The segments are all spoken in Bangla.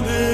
Father.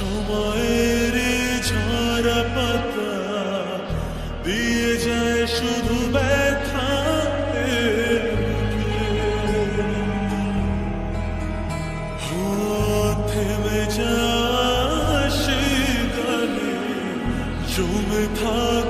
সময়ের ঝরা পাতা দিয়ে যায় শুধু ব্যথা থেমে যা সে গানে জমে থাক